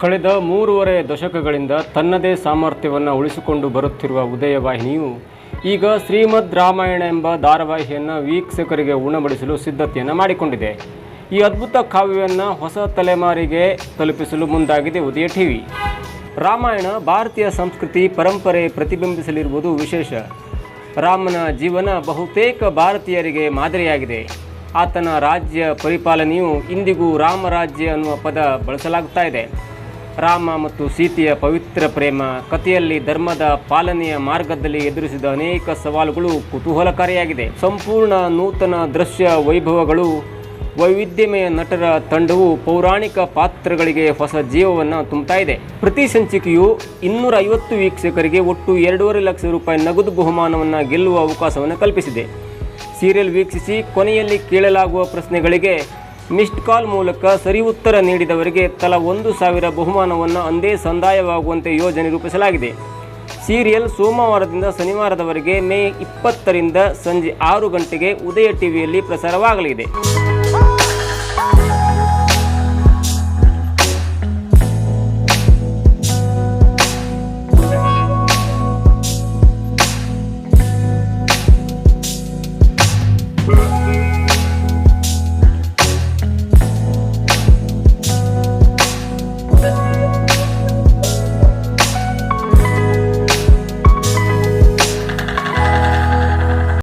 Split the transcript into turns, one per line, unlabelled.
ಕಳೆದ ಮೂರುವರೆ ದಶಕಗಳಿಂದ ತನ್ನದೇ ಸಾಮರ್ಥ್ಯವನ್ನು ಉಳಿಸಿಕೊಂಡು ಬರುತ್ತಿರುವ ಉದಯವಾಹಿನಿಯು ಈಗ ಶ್ರೀಮದ್ ರಾಮಾಯಣ ಎಂಬ ಧಾರಾವಾಹಿಯನ್ನು ವೀಕ್ಷಕರಿಗೆ ಉಣಬಡಿಸಲು ಸಿದ್ಧತೆಯನ್ನು ಮಾಡಿಕೊಂಡಿದೆ. ಈ ಅದ್ಭುತ ಕಾವ್ಯವನ್ನು ಹೊಸ ತಲೆಮಾರಿಗೆ ತಲುಪಿಸಲು ಮುಂದಾಗಿದೆ ಉದಯ ಟಿವಿ. ರಾಮಾಯಣ ಭಾರತೀಯ ಸಂಸ್ಕೃತಿ ಪರಂಪರೆ ಪ್ರತಿಬಿಂಬಿಸಲಿರುವುದು ವಿಶೇಷ. ರಾಮನ ಜೀವನ ಬಹುತೇಕ ಭಾರತೀಯರಿಗೆ ಮಾದರಿಯಾಗಿದೆ. ಆತನ ರಾಜ್ಯ ಪರಿಪಾಲನೆಯು ಇಂದಿಗೂ ರಾಮರಾಜ್ಯ ಅನ್ನುವ ಪದ ಬಳಸಲಾಗುತ್ತಾ ಇದೆ. ರಾಮ ಮತ್ತು ಸೀತೆಯ ಪವಿತ್ರ ಪ್ರೇಮ ಕಥೆಯಲ್ಲಿ ಧರ್ಮದ ಪಾಲನೆಯ ಮಾರ್ಗದಲ್ಲಿ ಎದುರಿಸಿದ ಅನೇಕ ಸವಾಲುಗಳು ಕುತೂಹಲಕಾರಿಯಾಗಿದೆ. ಸಂಪೂರ್ಣ ನೂತನ ದೃಶ್ಯ ವೈಭವಗಳು, ವೈವಿಧ್ಯಮಯ ನಟರ ತಂಡವು ಪೌರಾಣಿಕ ಪಾತ್ರಗಳಿಗೆ ಹೊಸ ಜೀವವನ್ನು ತುಂಬುತ್ತಾ ಇದೆ. ಪ್ರತಿ ಸಂಚಿಕೆಯು ಇನ್ನೂರ ಐವತ್ತು ವೀಕ್ಷಕರಿಗೆ ಒಟ್ಟು ಎರಡೂವರೆ ಲಕ್ಷ ರೂಪಾಯಿ ನಗದು ಬಹುಮಾನವನ್ನು ಗೆಲ್ಲುವ ಅವಕಾಶವನ್ನು ಕಲ್ಪಿಸಿದೆ. ಸೀರಿಯಲ್ ವೀಕ್ಷಿಸಿ ಕೊನೆಯಲ್ಲಿ ಕೇಳಲಾಗುವ ಪ್ರಶ್ನೆಗಳಿಗೆ ಮಿಸ್ಡ್ ಕಾಲ್ ಮೂಲಕ ಸರಿ ಉತ್ತರ ನೀಡಿದವರಿಗೆ ತಲಾ ಒಂದು ಸಾವಿರ ಬಹುಮಾನವನ್ನು ಅಂದೇ ಸಂದಾಯವಾಗುವಂತೆ ಯೋಜನೆ ರೂಪಿಸಲಾಗಿದೆ. ಸೀರಿಯಲ್ ಸೋಮವಾರದಿಂದ ಶನಿವಾರದವರೆಗೆ ಮೇ ಇಪ್ಪತ್ತರಿಂದ ಸಂಜೆ ಆರು ಗಂಟೆಗೆ ಉದಯ ಟಿವಿಯಲ್ಲಿ ಪ್ರಸಾರವಾಗಲಿದೆ.